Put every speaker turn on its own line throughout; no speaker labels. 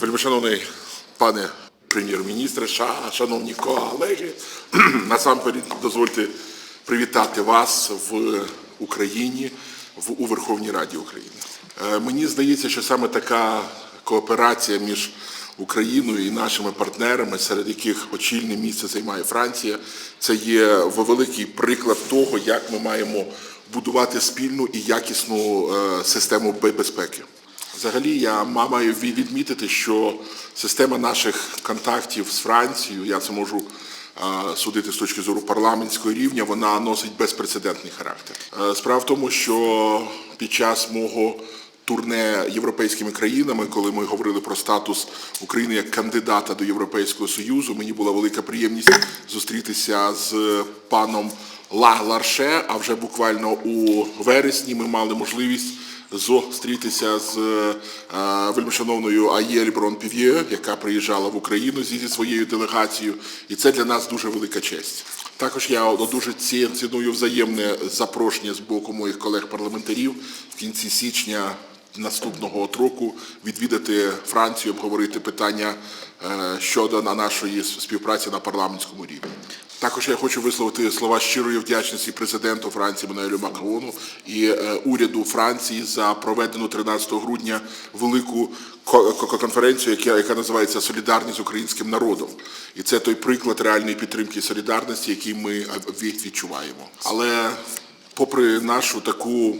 Вельмишановний пане прем'єр-міністре, шановні колеги, насамперед дозвольте привітати вас в Україні, в у Верховній Раді України. Е, Мені здається, що саме така кооперація між Україною і нашими партнерами, серед яких очільне місце займає Франція, це є великий приклад того, як ми маємо будувати спільну і якісну е, систему безпеки. Взагалі, я маю відмітити, що система наших контактів з Францією, я це можу судити з точки зору парламентського рівня, вона носить безпрецедентний характер. Е, Справа в тому, що під час мого турне європейськими країнами, коли ми говорили про статус України як кандидата до Європейського Союзу, мені була велика приємність зустрітися з паном Ла Ларше. А вже буквально у вересні ми мали можливість зустрітися з е, вельмишановною Аєль Брон Пів'є, яка приїжджала в Україну зі своєю делегацією, і це для нас дуже велика честь. Також я дуже ці- ціную взаємне запрошення з боку моїх колег-парламентарів в кінці січня наступного року відвідати Францію, обговорити питання е, щодо на нашої співпраці на парламентському рівні. Також я хочу висловити слова щирої вдячності президенту Франції Мануелю Макрону і е, уряду Франції за проведену 13 грудня велику ко- ко- конференцію, яка, називається Солідарність з українським народом. І це той приклад реальної підтримки і солідарності, який ми е, відчуваємо. Але попри нашу таку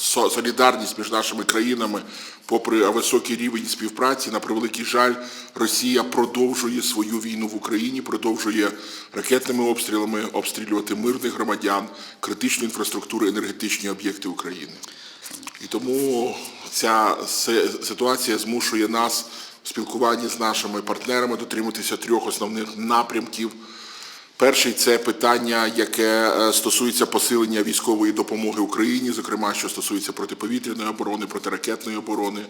солідарність між нашими країнами, попри високий рівень співпраці, на превеликий жаль, Росія продовжує свою війну в Україні, продовжує ракетними обстрілами обстрілювати мирних громадян, критичну інфраструктуру, енергетичні об'єкти України. І тому ця ситуація змушує нас в спілкуванні з нашими партнерами дотримуватися трьох основних напрямків. Перший це питання, яке е, стосується посилення військової допомоги Україні, зокрема, що стосується протиповітряної оборони, протиракетної оборони.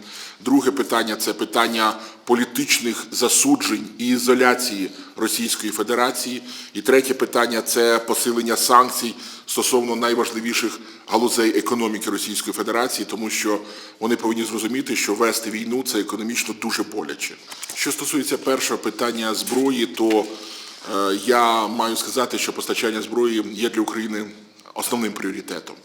Друге питання це питання політичних засуджень і ізоляції Російської Федерації. І третє питання це посилення санкцій стосовно найважливіших галузей економіки Російської Федерації, тому що вони повинні зрозуміти, що вести війну це економічно дуже боляче. Що стосується першого питання зброї, то Я маю сказати, що постачання зброї є для України основним пріоритетом.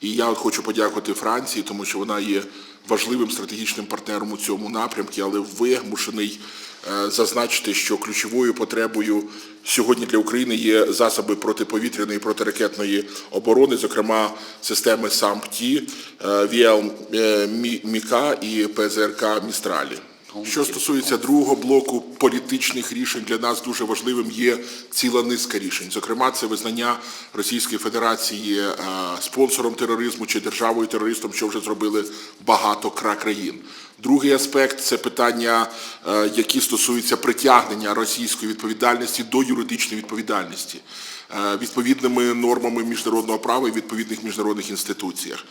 І я хочу подякувати Франції, тому що вона є важливим стратегічним партнером у цьому напрямку, але вимушений е, зазначити, що ключовою потребою сьогодні для України є засоби протиповітряної і протиракетної оборони, зокрема системи САМПТІ, ВІЛ Міка і ПЗРК Містралі. Що стосується другого блоку політичних рішень, для нас дуже важливим є ціла низка рішень. Зокрема, це визнання Російської Федерації е, спонсором тероризму чи державою терористом, що вже зробили багато кра- країн. Другий аспект це питання, е, які стосуються притягнення російської відповідальності до юридичної відповідальності відповідними нормами міжнародного права і відповідних міжнародних інституціях.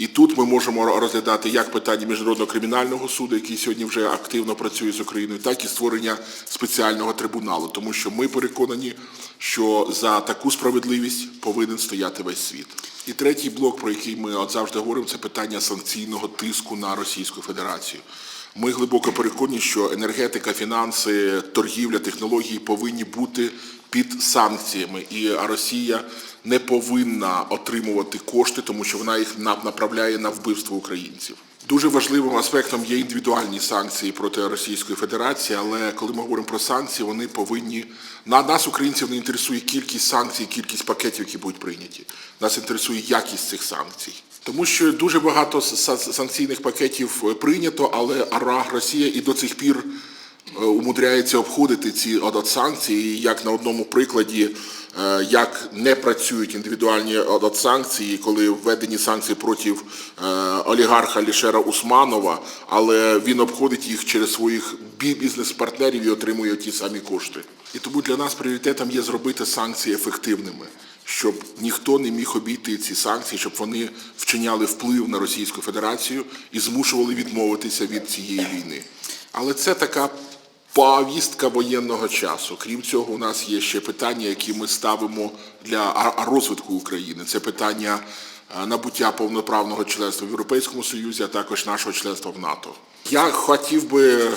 І тут ми можемо розглядати як питання міжнародного кримінального суду, який сьогодні вже активно працює з Україною, так і створення спеціального трибуналу, тому що ми переконані, що за таку справедливість повинен стояти весь світ. І третій блок, про який ми от завжди говоримо, це питання санкційного тиску на Російську Федерацію. Ми глибоко переконані, що енергетика, фінанси, торгівля, технології повинні бути під санкціями, і Росія не повинна отримувати кошти, тому що вона їх на- направляє на вбивство українців. Дуже важливим аспектом є індивідуальні санкції проти Російської Федерації, але коли ми говоримо про санкції, вони повинні на нас, українців, не інтересує кількість санкцій, кількість пакетів, які будуть прийняті. Нас інтересує якість цих санкцій. Тому що дуже багато санкційних пакетів е, прийнято, але Росія і до цих пір умудряється обходити ці от- от санкції, як на одному прикладі, е, як не працюють індивідуальні от- от санкції, коли введені санкції проти е, олігарха Лішера Усманова, але він обходить їх через своїх бі- бізнес-партнерів і отримує ті самі кошти. І тому для нас пріоритетом є зробити санкції ефективними щоб ніхто не міг обійти ці санкції, щоб вони вчиняли вплив на Російську Федерацію і змушували відмовитися від цієї війни. Але це така повістка воєнного часу. Крім цього, у нас є ще питання, які ми ставимо для розвитку України. Це питання набуття повноправного членства в Європейському Союзі, а також нашого членства в НАТО. Я хотів би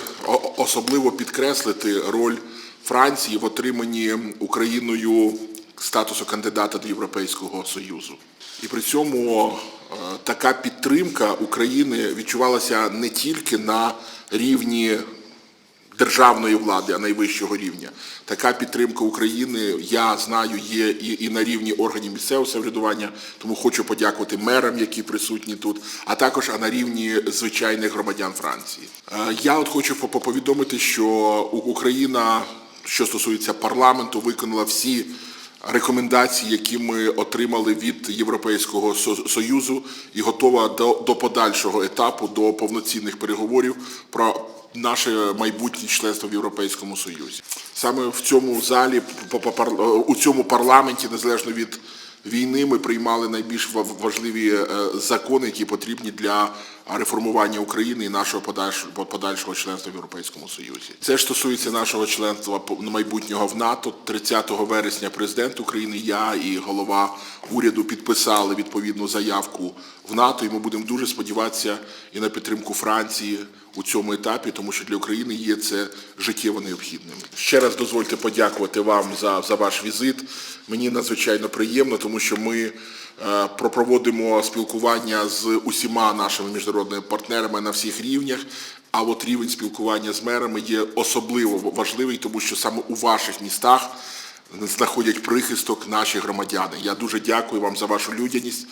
особливо підкреслити роль Франції в отриманні Україною статусу кандидата до Європейського Союзу. І при цьому така підтримка України відчувалася не тільки на рівні державної влади, а найвищого рівня. Така підтримка України, я знаю, є і, і на рівні органів місцевого самоврядування, тому хочу подякувати мерам, які присутні тут, а також а на рівні звичайних громадян Франції. Е, Я от хочу повідомити, що Україна, що стосується парламенту, виконала всі рекомендації, які ми отримали від Європейського Со- Союзу, і готова до, до подальшого етапу, до повноцінних переговорів про наше майбутнє членство в Європейському Союзі. Саме в цьому залі, у цьому парламенті, незалежно від війни, ми приймали найбільш важливі е, закони, які потрібні для реформування України і нашого подальшого, членства в Європейському Союзі. Це ж стосується нашого членства майбутнього в НАТО. 30 вересня президент України, я і голова уряду підписали відповідну заявку в НАТО, і ми будемо дуже сподіватися і на підтримку Франції у цьому етапі, тому що для України є це життєво необхідним. Ще раз дозвольте подякувати вам за, за ваш візит. Мені надзвичайно приємно, тому що ми е, пропроводимо спілкування з усіма нашими міжнародними партнерами на всіх рівнях. А от рівень спілкування з мерами є особливо важливий, тому що саме у ваших містах знаходять прихисток наші громадяни. Я дуже дякую вам за вашу людяність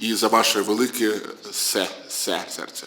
і за ваше велике се, се, серце.